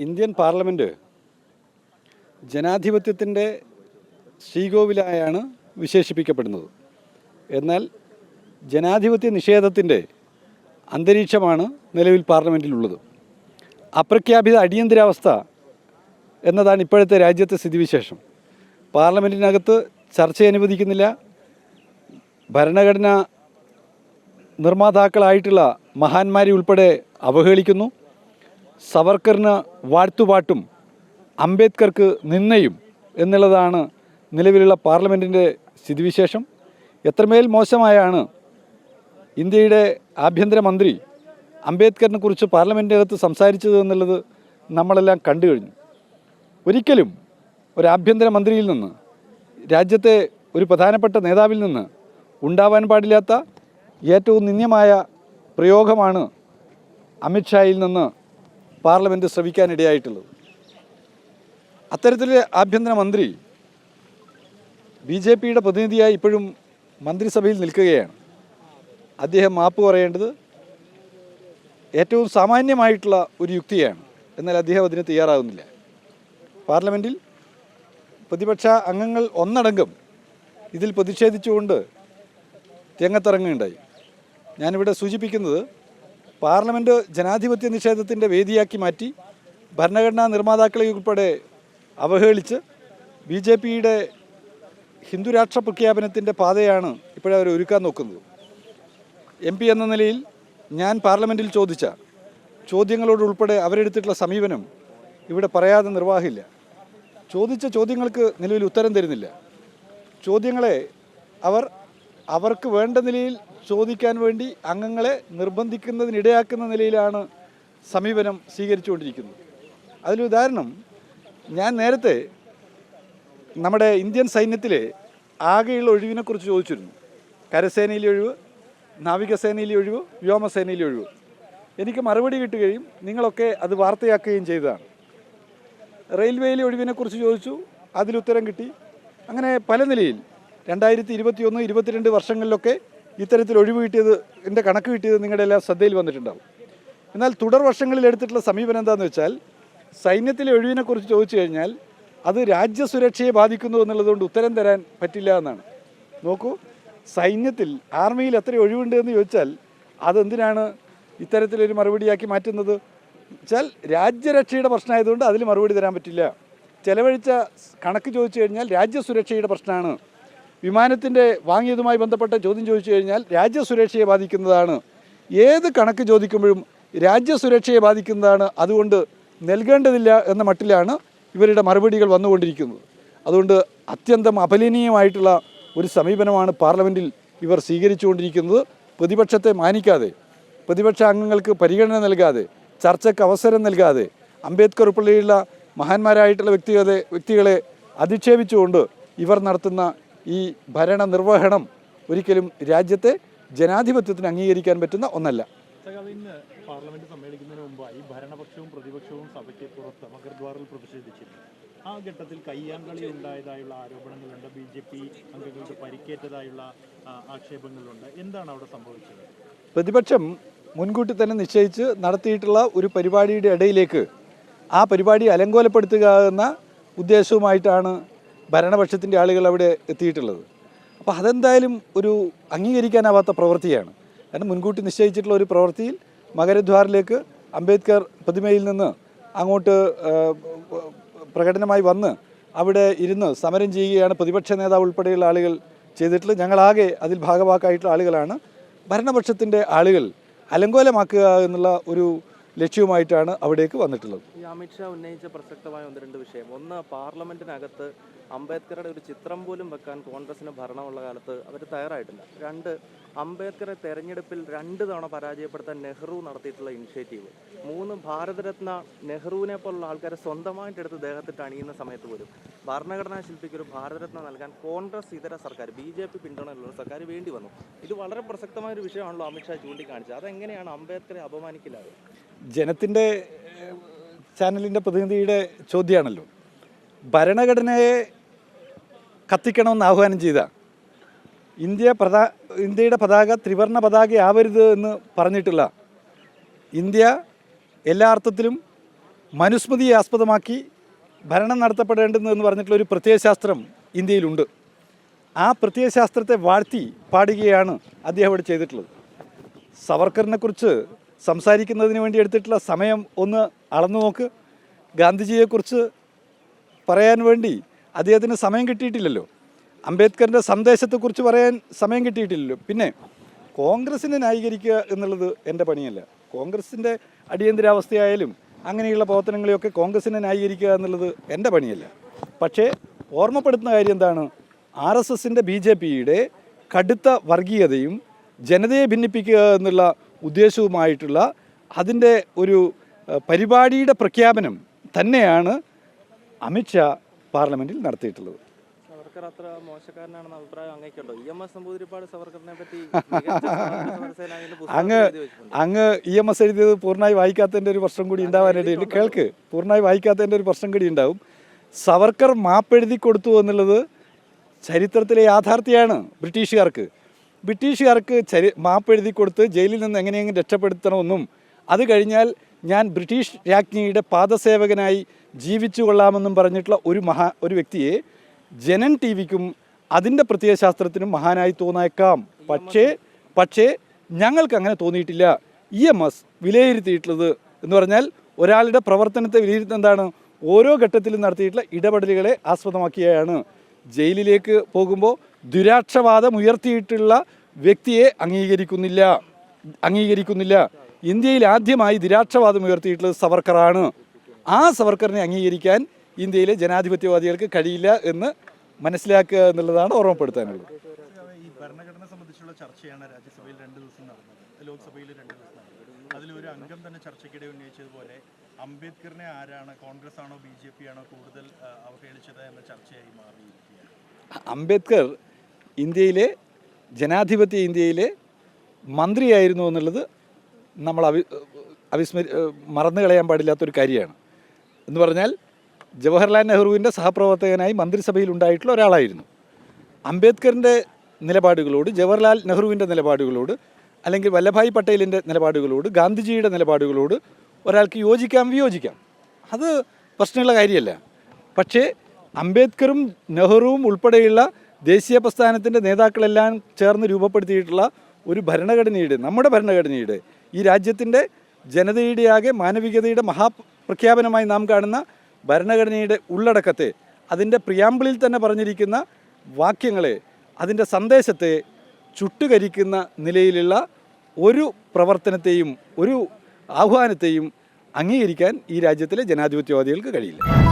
Indian parliament ജനാധിപത്യത്തിന്റെ ശ്രീകോവിലായാണ് വിശേഷിപ്പിക്കപ്പെടുന്നത്. എന്നാൽ ജനാധിപത്യ നിഷേധത്തിന്റെ അന്തരീക്ഷമാണ് നിലവിൽ പാർലമെന്റിലുള്ളത് അപ്രഖ്യാപിത അടിയന്തരാവസ്ഥ എന്നതാണ് ഇപ്പോഴത്തെ രാജ്യത്തെ സ്ഥിതിവിശേഷം. പാർലമെന്റിനകത്ത് ചർച്ച അനുവദിക്കുന്നില്ല. ഭരണഘടന നിർമ്മാതാക്കളായിട്ടുള്ള മഹാന്മാരെ ഉൾപ്പെടെ അവഹേളിക്കുന്നു. സവർക്കറിന് വാഴ്ത്തുപാട്ടും അംബേദ്കർക്ക് നിന്നയും എന്നുള്ളതാണ് നിലവിലുള്ള പാർലമെന്റിന്റെ സ്ഥിതിവിശേഷം. എത്രമേൽ മോശമായാണ് ഇന്ത്യയുടെ ആഭ്യന്തരമന്ത്രി അംബേദ്കറിനെ കുറിച്ച് പാർലമെന്റിനകത്ത് സംസാരിച്ചത് എന്നുള്ളത് നമ്മളെല്ലാം കണ്ടു കഴിഞ്ഞു. ഒരിക്കലും ഒരു ആഭ്യന്തര മന്ത്രിയിൽ നിന്ന് രാജ്യത്തെ ഒരു പ്രധാനപ്പെട്ട നേതാവിൽ നിന്ന് ഉണ്ടാവാൻ പാടില്ലാത്ത ഏറ്റവും നിന്ദ്യമായ പ്രയോഗമാണ് അമിത്ഷായിൽ നിന്ന് പാർലമെന്റ് ശ്രമിക്കാനിടയായിട്ടുള്ളത് അത്തരത്തിലെ ആഭ്യന്തരമന്ത്രി ബി ജെ പിയുടെ പ്രതിനിധിയായി ഇപ്പോഴും മന്ത്രിസഭയിൽ നിൽക്കുകയാണ്. അദ്ദേഹം മാപ്പ് പറയേണ്ടത് ഏറ്റവും സാമാന്യമായിട്ടുള്ള ഒരു യുക്തിയാണ്. എന്നാൽ അദ്ദേഹം അതിന് തയ്യാറാകുന്നില്ല. പാർലമെന്റിൽ പ്രതിപക്ഷ അംഗങ്ങൾ ഒന്നടങ്കം ഇതിൽ പ്രതിഷേധിച്ചുകൊണ്ട് രംഗത്തിറങ്ങുകയുണ്ടായി. ഞാനിവിടെ സൂചിപ്പിക്കുന്നത് പാർലമെന്റ് ജനാധിപത്യ നിഷേധത്തിന്റെ വേദിയാക്കി മാറ്റി ഭരണഘടനാ നിർമ്മാതാക്കളെ ഉൾപ്പെടെ അവഹേളിച്ച് ബി ജെ പിയുടെ ഹിന്ദുരാഷ്ട്ര പ്രഖ്യാപനത്തിന്റെ പാതയാണ് ഇപ്പോഴവർ ഒരുക്കാൻ നോക്കുന്നത്. എം പി എന്ന നിലയിൽ ഞാൻ പാർലമെന്റിൽ ചോദിച്ച ചോദ്യങ്ങളോട് ഉൾപ്പെടെ അവരെടുത്തിട്ടുള്ള സമീപനം ഇവിടെ പറയാതെ നിർവാഹമില്ല. ചോദിച്ച ചോദ്യങ്ങൾക്ക് നിലവിൽ ഉത്തരം തരുന്നില്ല. ചോദ്യങ്ങളെ അവർ അവർക്ക് വേണ്ട നിലയിൽ ചോദിക്കാൻ വേണ്ടി അംഗങ്ങളെ നിർബന്ധിക്കുന്നതിനിടയാക്കുന്ന നിലയിലാണ് സമീപനം സ്വീകരിച്ചുകൊണ്ടിരിക്കുന്നത്. അതിലുദാഹരണം ഞാൻ നേരത്തെ നമ്മുടെ ഇന്ത്യൻ സൈന്യത്തിലെ ആകെയുള്ള ഒഴിവിനെക്കുറിച്ച് ചോദിച്ചിരുന്നു. കരസേനയിലെ ഒഴിവ് നാവികസേനയിലെ ഒഴിവ് വ്യോമസേനയിലെ ഒഴിവ്. എനിക്ക് മറുപടി കിട്ടുകയും നിങ്ങളൊക്കെ അത് വാർത്തയാക്കുകയും ചെയ്തതാണ്. റെയിൽവേയിലെ ഒഴിവിനെക്കുറിച്ച് ചോദിച്ചു അതിലുത്തരം കിട്ടി. അങ്ങനെ പല നിലയിൽ രണ്ടായിരത്തി ഇരുപത്തി ഒന്ന് ഇരുപത്തിരണ്ട് വർഷങ്ങളിലൊക്കെ ഇത്തരത്തിൽ ഒഴിവ് കിട്ടിയത് എന്റെ കണക്ക് കിട്ടിയത് നിങ്ങളുടെ എല്ലാം ശ്രദ്ധയിൽ വന്നിട്ടുണ്ടാവും. എന്നാൽ തുടർ വർഷങ്ങളിൽ എടുത്തിട്ടുള്ള സമീപനം എന്താണെന്ന് വെച്ചാൽ സൈന്യത്തിലെ ഒഴിവിനെക്കുറിച്ച് ചോദിച്ചു കഴിഞ്ഞാൽ അത് രാജ്യസുരക്ഷയെ ബാധിക്കുന്നു എന്നുള്ളതുകൊണ്ട് ഉത്തരം തരാൻ പറ്റില്ല എന്നാണ്. നോക്കൂ സൈന്യത്തിൽ ആർമിയിൽ എത്ര ഒഴിവുണ്ട് എന്ന് ചോദിച്ചാൽ അതെന്തിനാണ് ഇത്തരത്തിലൊരു മറുപടിയാക്കി മാറ്റുന്നത്? വെച്ചാൽ രാജ്യരക്ഷയുടെ പ്രശ്നമായതുകൊണ്ട് അതിൽ മറുപടി തരാൻ പറ്റില്ല. ചെലവഴിച്ച കണക്ക് ചോദിച്ചു കഴിഞ്ഞാൽ രാജ്യസുരക്ഷയുടെ പ്രശ്നമാണ്. വിമാനത്തിന്റെ വാങ്ങിയതുമായി ബന്ധപ്പെട്ട ചോദ്യം ചോദിച്ചു കഴിഞ്ഞാൽ രാജ്യസുരക്ഷയെ ബാധിക്കുന്നതാണ്. ഏത് കണക്ക് ചോദിക്കുമ്പോഴും രാജ്യസുരക്ഷയെ ബാധിക്കുന്നതാണ്. അതുകൊണ്ട് നൽകേണ്ടതില്ല എന്ന മട്ടിലാണ് ഇവരുടെ മറുപടികൾ വന്നുകൊണ്ടിരിക്കുന്നത്. അതുകൊണ്ട് അത്യന്തം അപലനീയമായിട്ടുള്ള ഒരു സമീപനമാണ് പാർലമെന്റിൽ ഇവർ സ്വീകരിച്ചുകൊണ്ടിരിക്കുന്നത്. പ്രതിപക്ഷത്തെ മാനിക്കാതെ പ്രതിപക്ഷ അംഗങ്ങൾക്ക് പരിഗണന നൽകാതെ ചർച്ചയ്ക്ക് അവസരം നൽകാതെ അംബേദ്കർ ഉൾപ്പെടെയുള്ള മഹാന്മാരായിട്ടുള്ള വ്യക്തികളെ വ്യക്തികളെ അധിക്ഷേപിച്ചുകൊണ്ട് ഇവർ നടത്തുന്ന ഈ ഭരണ നിർവഹണം ഒരിക്കലും രാജ്യത്തെ ജനാധിപത്യത്തിന് അംഗീകരിക്കാൻ പറ്റുന്ന ഒന്നല്ല. പാർലമെന്റ് സമ്മേളിക്കുന്നതിന് മുമ്പായി ഭരണപക്ഷവും പ്രതിപക്ഷവും സഭയ്ക്ക് പുറത്ത് മകർദ്വാറിൽ പ്രതിഷേധിച്ചിരുന്നു. ആ ഘട്ടത്തിൽ കയ്യാങ്കളി ഉണ്ടായതായുള്ള ആരോപണങ്ങളുണ്ട്. ബി ജെ പി അംഗങ്ങൾക്ക് പരിക്കേറ്റതായുള്ള ആക്ഷേപങ്ങളുണ്ട്. എന്താണ് അവിടെ സംഭവിച്ചത്? പ്രതിപക്ഷം മുൻകൂട്ടി തന്നെ നിശ്ചയിച്ച് നടത്തിയിട്ടുള്ള ഒരു പരിപാടിയുടെ ഇടയിലേക്ക് ആ പരിപാടി അലങ്കോലപ്പെടുത്തുക എന്ന ഉദ്ദേശവുമായിട്ടാണ് ഭരണപക്ഷത്തിന്റെ ആളുകൾ അവിടെ എത്തിയിട്ടുള്ളത്. അപ്പോൾ അതെന്തായാലും ഒരു അംഗീകരിക്കാനാവാത്ത പ്രവൃത്തിയാണ്. കാരണം മുൻകൂട്ടി നിശ്ചയിച്ചിട്ടുള്ള ഒരു പ്രവൃത്തിയിൽ മകരദ്വാറിലേക്ക് അംബേദ്കർ പ്രതിമയിൽ നിന്ന് അങ്ങോട്ട് പ്രകടനമായി വന്ന് അവിടെ ഇരുന്ന് സമരം ചെയ്യുകയാണ് പ്രതിപക്ഷ നേതാവ് ഉൾപ്പെടെയുള്ള ആളുകൾ ചെയ്തിട്ടുള്ളത്. ഞങ്ങളാകെ അതിൽ ഭാഗവാക്കായിട്ടുള്ള ആളുകളാണ്. ഭരണപക്ഷത്തിന്റെ ആളുകൾ അലങ്കോലമാക്കുക എന്നുള്ള ഒരു ലക്ഷ്യവുമായിട്ടാണ് അവിടേക്ക് വന്നിട്ടുള്ളത്. അമിത്ഷാ ഉന്നയിച്ച പ്രസക്തമായ ഒന്ന് രണ്ട് വിഷയം. ഒന്ന് പാർലമെന്റിനകത്ത് അംബേദ്കറുടെ ഒരു ചിത്രം പോലും വെക്കാൻ കോൺഗ്രസിന് ഭരണമുള്ള കാലത്ത് അവർ തയ്യാറായിട്ടില്ല. രണ്ട് അംബേദ്കറെ തെരഞ്ഞെടുപ്പിൽ രണ്ട് തവണ പരാജയപ്പെടുത്താൻ നെഹ്റു നടത്തിയിട്ടുള്ള ഇനിഷ്യേറ്റീവ് മൂന്ന് ഭാരതരത്ന നെഹ്റുവിനെ പോലുള്ള ആൾക്കാരെ സ്വന്തമായിട്ട് എടുത്ത് ദേഹത്തിട്ട് അണിയുന്ന സമയത്ത് പോലും ഭരണഘടനാ ശില്പിക്ക് ഒരു ഭാരതരത്ന നൽകാൻ കോൺഗ്രസ് ഇതര സർക്കാർ ബി ജെ പി പിന്തുണയുള്ള സർക്കാർ വേണ്ടി വന്നു. ഇത് വളരെ പ്രസക്തമായ ഒരു വിഷയമാണല്ലോ അമിത്ഷാ ചൂണ്ടിക്കാണിച്ചത്. അതെങ്ങനെയാണ് അംബേദ്കറെ അപമാനിക്കില്ലാതെ ജനത്തിന്റെ ചാനലിന്റെ പ്രതിനിധിയുടെ ചോദ്യമാണല്ലോ. ഭരണഘടനയെ കത്തിക്കണമെന്ന് ആഹ്വാനം ചെയ്ത. ഇന്ത്യ പ്രധാ ഇന്ത്യയുടെ പതാക ത്രിവർണ പതാക ആവരുത് എന്ന് പറഞ്ഞിട്ടുള്ള ഇന്ത്യ എല്ലാ അർത്ഥത്തിലും മനുസ്മൃതിയെ ആസ്പദമാക്കി ഭരണം നടത്തപ്പെടേണ്ടതെന്ന് പറഞ്ഞിട്ടുള്ള ഒരു പ്രത്യയശാസ്ത്രം ഇന്ത്യയിലുണ്ട്. ആ പ്രത്യയശാസ്ത്രത്തെ വാഴ്ത്തി പാടുകയാണ് അദ്ദേഹം ഇവിടെ ചെയ്തിട്ടുള്ളത്. സവർക്കറിനെക്കുറിച്ച് സംസാരിക്കുന്നതിന് വേണ്ടി എടുത്തിട്ടുള്ള സമയം ഒന്ന് അളന്നു നോക്ക്. ഗാന്ധിജിയെക്കുറിച്ച് പറയാൻ വേണ്ടി അദ്ദേഹത്തിന് സമയം കിട്ടിയിട്ടില്ലല്ലോ. അംബേദ്കറിന്റെ സന്ദേശത്തെക്കുറിച്ച് പറയാൻ സമയം കിട്ടിയിട്ടില്ലല്ലോ. പിന്നെ കോൺഗ്രസിനെ ന്യായീകരിക്കുക എന്നുള്ളത് എന്റെ പണിയല്ല. കോൺഗ്രസിന്റെ അടിയന്തരാവസ്ഥയായാലും അങ്ങനെയുള്ള പ്രവർത്തനങ്ങളെയൊക്കെ കോൺഗ്രസിനെ ന്യായീകരിക്കുക എന്നുള്ളത് എന്റെ പണിയല്ല. പക്ഷേ ഓർമ്മപ്പെടുത്തുന്ന കാര്യം എന്താണ്? ആർ എസ് എസിന്റെ ബി ജെ പിയുടെ കടുത്ത വർഗീയതയും ജനതയെ ഭിന്നിപ്പിക്കുക എന്നുള്ള ഉദ്ദേശവുമായിട്ടുള്ള അതിന്റെ ഒരു പരിപാടിയുടെ പ്രഖ്യാപനം തന്നെയാണ് അമിത്ഷാ പാർലമെന്റിൽ നടത്തിയിട്ടുള്ളത്. അങ്ങ്. അങ്ങ് ഇ എം എസ് എഴുതിയത് പൂർണമായി വായിക്കാത്തതിന്റെ ഒരു പ്രശ്നം കൂടി ഉണ്ടാവാനിടയുണ്ട് കേൾക്ക്. പൂർണമായി വായിക്കാത്തതിന്റെ ഒരു പ്രശ്നം കൂടി ഉണ്ടാവും. സവർക്കർ മാപ്പെഴുതി കൊടുത്തു എന്നുള്ളത് ചരിത്രത്തിലെ യാഥാർത്ഥ്യമാണ് ബ്രിട്ടീഷുകാർക്ക്. ബ്രിട്ടീഷുകാർക്ക് ചരി മാപ്പെഴുതി കൊടുത്ത് ജയിലിൽ നിന്ന് എങ്ങനെയെങ്കിലും രക്ഷപ്പെടുത്തണമെന്നും അത് കഴിഞ്ഞാൽ ഞാൻ ബ്രിട്ടീഷ് രാജ്ഞിയുടെ പാദസേവകനായി ജീവിച്ചു കൊള്ളാമെന്നും പറഞ്ഞിട്ടുള്ള ഒരു മഹാ ഒരു വ്യക്തിയെ ജനൻ ടി വിക്കും അതിന്റെ പ്രത്യയശാസ്ത്രത്തിനും മഹാനായി തോന്നേക്കാം പക്ഷേ പക്ഷേ ഞങ്ങൾക്ക് അങ്ങനെ തോന്നിയിട്ടില്ല. ഇ എം എസ് വിലയിരുത്തിയിട്ടുള്ളത് എന്ന് പറഞ്ഞാൽ ഒരാളുടെ പ്രവർത്തനത്തെ വിലയിരുത്തുന്ന എന്താണ്? ഓരോ ഘട്ടത്തിലും നടത്തിയിട്ടുള്ള ഇടപെടലുകളെ ആസ്പദമാക്കിയാണ്. ജയിലിലേക്ക് പോകുമ്പോൾ ദുരാക്ഷവാദം ഉയർത്തിയിട്ടുള്ള വ്യക്തിയെ അംഗീകരിക്കുന്നില്ല. അംഗീകരിക്കുന്നില്ല. ഇന്ത്യയിൽ ആദ്യമായി ദുരാക്ഷവാദം ഉയർത്തിയിട്ടുള്ളത് സവർക്കറാണ്. ആ സവർക്കറിനെ അംഗീകരിക്കാൻ ഇന്ത്യയിലെ ജനാധിപത്യവാദികൾക്ക് കഴിയില്ല എന്ന് മനസ്സിലാക്കുക എന്നുള്ളതാണ് ഓർമ്മപ്പെടുത്താനുള്ളത്. ഈ ഭരണഘടന സംബന്ധിച്ചുള്ള ചർച്ചയാണ് രാജ്യസഭയിൽ രണ്ട് ദിവസം നടന്നത്. ലോക്സഭയിൽ രണ്ട് ദിവസം നടന്നത്. അതിലൊരു അംഗം തന്നെ ചർച്ചയ്ക്കിടെ ഉന്നയിച്ചതുപോലെ അംബേദ്കറിനെ ആരാണ് കോൺഗ്രസ് ആണോ ബി ജെ പി ആണോ കൂടുതൽ അവഹേളിച്ചത് എന്ന ചർച്ചയായി മാറിയിരിക്കുകയാണ്. അംബേദ്കർ ഇന്ത്യയിലെ ജനാധിപത്യ ഇന്ത്യയിലെ മന്ത്രിയായിരുന്നു എന്നുള്ളത് നമ്മൾ അവി അവിസ്മരി മറന്നു കളയാൻ പാടില്ലാത്തൊരു കാര്യമാണ്. എന്ന് പറഞ്ഞാൽ ജവഹർലാൽ നെഹ്റുവിന്റെ സഹപ്രവർത്തകനായി മന്ത്രിസഭയിൽ ഉണ്ടായിട്ടുള്ള ഒരാളായിരുന്നു. അംബേദ്കറിന്റെ നിലപാടുകളോട് ജവഹർലാൽ നെഹ്റുവിന്റെ നിലപാടുകളോട് അല്ലെങ്കിൽ വല്ലഭായ് പട്ടേലിന്റെ നിലപാടുകളോട് ഗാന്ധിജിയുടെ നിലപാടുകളോട് ഒരാൾക്ക് യോജിക്കാം വിയോജിക്കാം. അത് പ്രശ്നമുള്ള കാര്യമല്ല. പക്ഷേ അംബേദ്കറും നെഹ്റുവും ഉൾപ്പെടെയുള്ള ദേശീയ പ്രസ്ഥാനത്തിന്റെ നേതാക്കളെല്ലാം ചേർന്ന് രൂപപ്പെടുത്തിയിട്ടുള്ള ഒരു ഭരണഘടനയുടെ നമ്മുടെ ഭരണഘടനയുടെ ഈ രാജ്യത്തിന്റെ ജനതയുടെ ആകെ മാനവികതയുടെ മഹാപ്രഖ്യാപനമായി നാം കാണുന്ന ഭരണഘടനയുടെ ഉള്ളടക്കത്തെ അതിന്റെ പ്രിയാമ്പിളിൽ തന്നെ പറഞ്ഞിരിക്കുന്ന വാക്യങ്ങളെ അതിന്റെ സന്ദേശത്തെ ചുട്ടുകരിക്കുന്ന നിലയിലുള്ള ഒരു പ്രവർത്തനത്തെയും ഒരു ആഹ്വാനത്തെയും അംഗീകരിക്കാൻ ഈ രാജ്യത്തിലെ ജനാധിപത്യവാദികൾക്ക് കഴിയില്ല.